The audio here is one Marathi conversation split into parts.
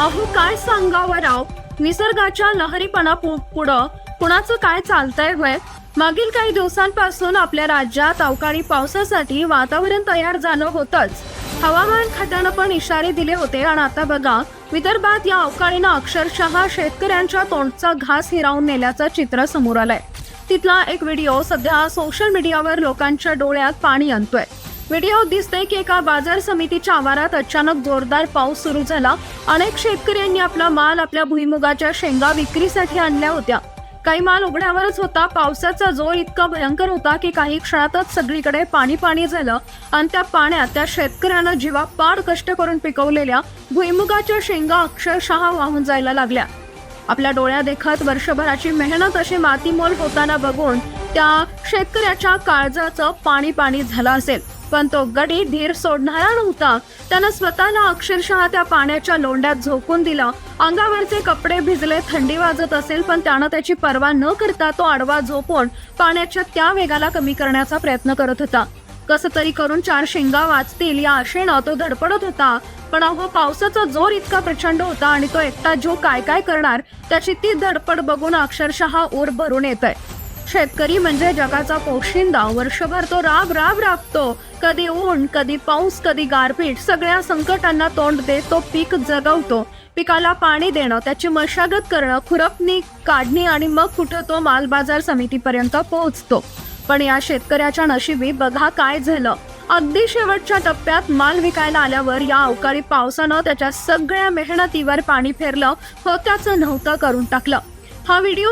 अहो काय सांगावं राव? निसर्गाच्या लहरीपणा पु- पुढं कुणाचं काय चालतंय वय मागील काही दिवसांपासून आपल्या राज्यात अवकाळी पावसासाठी वातावरण तयार झालं होतंच. हवामान खात्यानं पण इशारे दिले होते आणि आता बघा विदर्भात या अवकाळीनं अक्षरशः शेतकऱ्यांच्या तोंडचा घास हिरावून नेल्याचं चित्र समोर आलंय. तिथला एक व्हिडिओ सध्या सोशल मीडियावर लोकांच्या डोळ्यात पाणी आणतोय. व्हिडिओ दिसतंय की एका बाजार समितीच्या आवारात अचानक जोरदार पाऊस सुरू झाला. अनेक शेतकऱ्यांनी आपला माल आपल्या भुईमुगाच्या शेंगा विक्रीसाठी आणल्या होत्या. काही माल उघड्यावरच होता. पावसाचा जोर इतका भयंकर होता की काही क्षणातच सगळीकडे पाणी पाणी झालं आणि त्या पाण्यात त्या शेतकऱ्यानं जीवापाड कष्ट करून पिकवलेल्या भुईमुगाच्या शेंगा अक्षरशः वाहून जायला लागल्या. आपल्या डोळ्या देखत वर्षभराची मेहनत अशी मातीमोल होताना बघून त्या शेतकऱ्याच्या काळजाचं पाणी पाणी झालं असेल. पण तो गडी धीर सोडणारा नव्हता. त्यानं स्वतःला अक्षरशः त्या पाण्याच्या लोंड्यात झोकून दिलं. अंगावरचे कपडे भिजले थंडी वाजत असेल पण त्यानं त्याची पर्वा न करता तो आडवा झोपून पाण्याच्या त्या वेगाला कमी करण्याचा प्रयत्न करत होता. कसं तरी करून चार शेंगा वाचतील या आशेनं तो धडपडत होता. पण अहो पावसाचा जोर इतका प्रचंड होता आणि तो एकटा जो काय काय करणार त्याची ती धडपड बघून अक्षरशः ऊर भरून येत आहे शेतकरी म्हणजे जगाचा पोशिंदा. वर्षभर तो राब राब राबतो कधी ऊन कधी पाऊस कधी गारपीट. सगळ्या संकटांना तोंड देत तो पीक जगवतो. पिकाला पाणी देणं त्याची मशागत करणं खुरपणी काढणी आणि मग कुठं तो माल बाजार समितीपर्यंत पोहोचतो. पण या शेतकऱ्याच्या नशिबी बघा काय झालं. अगदी शेवटच्या टप्प्यात माल विकायला आल्यावर या अवकाळी पावसानं त्याच्या सगळ्या मेहनतीवर पाणी फेरलं. होत्याचं नव्हतं करून टाकलं. हा व्हिडिओ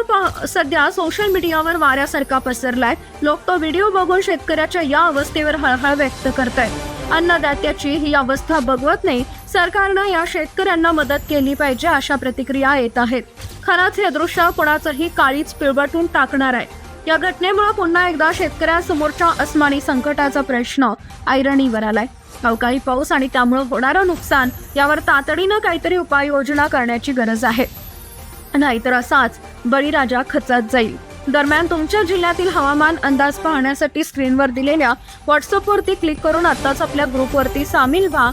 सध्या सोशल मीडियावर वाऱ्यासारखा पसरलाय. लोक तो व्हिडिओ बघून शेतकऱ्याच्या या अवस्थेवर हळहळ व्यक्त करत आहेत अन्नदात्याची ही अवस्था बघवत नाही सरकारनं या शेतकऱ्यांना मदत केली पाहिजे अशा प्रतिक्रिया येत आहेत. खरंच हे दृश्य कोणाचंही काळीच पिळवटून टाकणार आहे. या घटनेमुळे पुन्हा एकदा शेतकऱ्यांसमोरच्या अस्मानी संकटाचा प्रश्न ऐरणीवर आलाय. अवकाळी पाऊस आणि त्यामुळे होणारं नुकसान यावर तातडीनं काहीतरी उपाययोजना करण्याची गरज आहे. नाहीतर असाच बळीराजा खचात जाईल. दरम्यान तुमच्या जिल्ह्यातील हवामान अंदाज पाहण्यासाठी स्क्रीनवर दिलेल्या व्हॉट्सअपवरती क्लिक करून आत्ताच आपल्या ग्रुपवरती सामील व्हा.